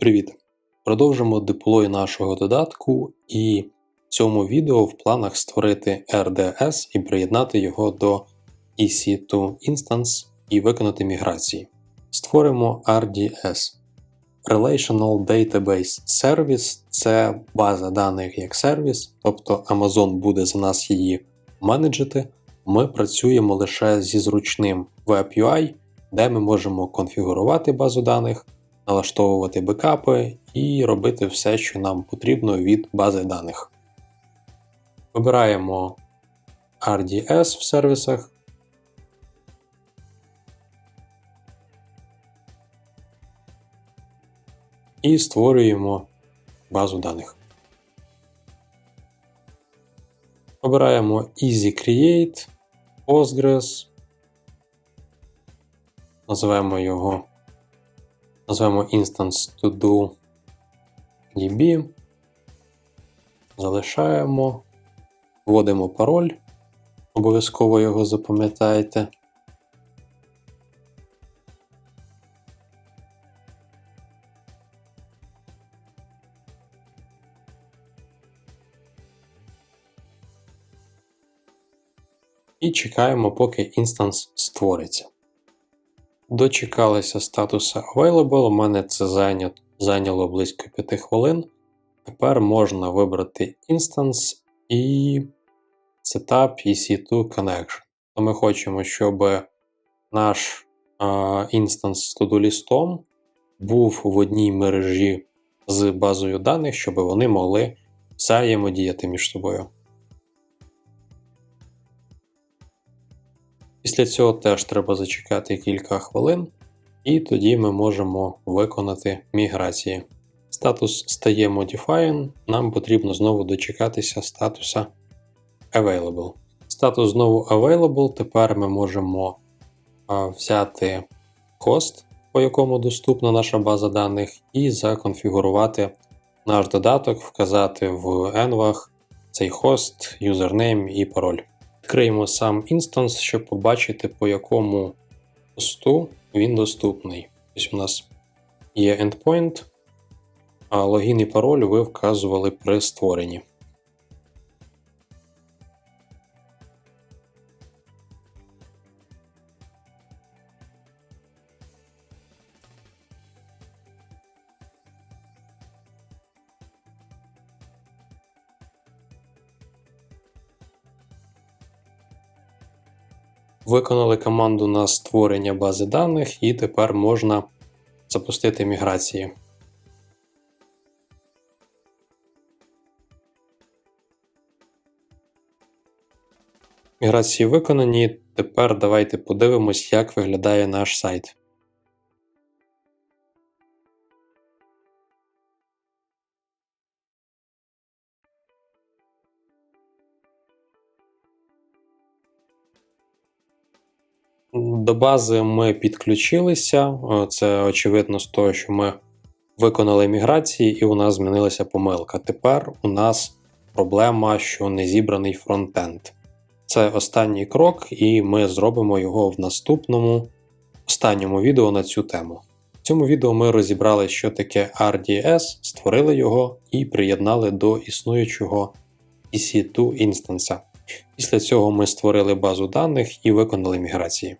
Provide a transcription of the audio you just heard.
Привіт! Продовжимо деплой нашого додатку, і в цьому відео в планах створити RDS і приєднати його до EC2 Instance і виконати міграції. Створимо RDS. Relational Database Service це база даних як сервіс, тобто Amazon буде за нас її менеджити. Ми працюємо лише зі зручним Web UI, де ми можемо конфігурувати базу даних, налаштовувати бекапи і робити все, що нам потрібно від бази даних. Вибираємо RDS в сервісах. І створюємо базу даних. Обираємо Easy Create, Postgres. Називаємо його називаємо instance to do db. Залишаємо, вводимо пароль. Обов'язково його запам'ятайте. І чекаємо, поки інстанс створиться. Дочекалися статуса Available, у мене це зайняло близько 5 хвилин. Тепер можна вибрати Instance і Setup EC2 Connection. То ми хочемо, щоб наш інстанс з тодолістом був в одній мережі з базою даних, щоб вони могли взаємодіяти між собою. Після цього теж треба зачекати кілька хвилин, і тоді ми можемо виконати міграції. Статус стає Modifying, нам потрібно знову дочекатися статуса Available. Статус знову Available, тепер ми можемо взяти хост, по якому доступна наша база даних, і законфігурувати наш додаток, вказати в envах цей хост, юзернейм і пароль. Відкриємо сам інстанс, щоб побачити, по якому посту він доступний. Ось у нас є endpoint, а логін і пароль ви вказували при створенні. Виконали команду на створення бази даних, і тепер можна запустити міграції. Міграції виконані. Тепер давайте подивимось, як виглядає наш сайт. До бази ми підключилися. Це очевидно з того, що ми виконали міграції, і у нас змінилася помилка. Тепер у нас проблема, що не зібраний фронтенд. Це останній крок, і ми зробимо його в наступному останньому відео на цю тему. В цьому відео ми розібрали, що таке RDS, створили його і приєднали до існуючого EC2 інстанса. Після цього ми створили базу даних і виконали міграції.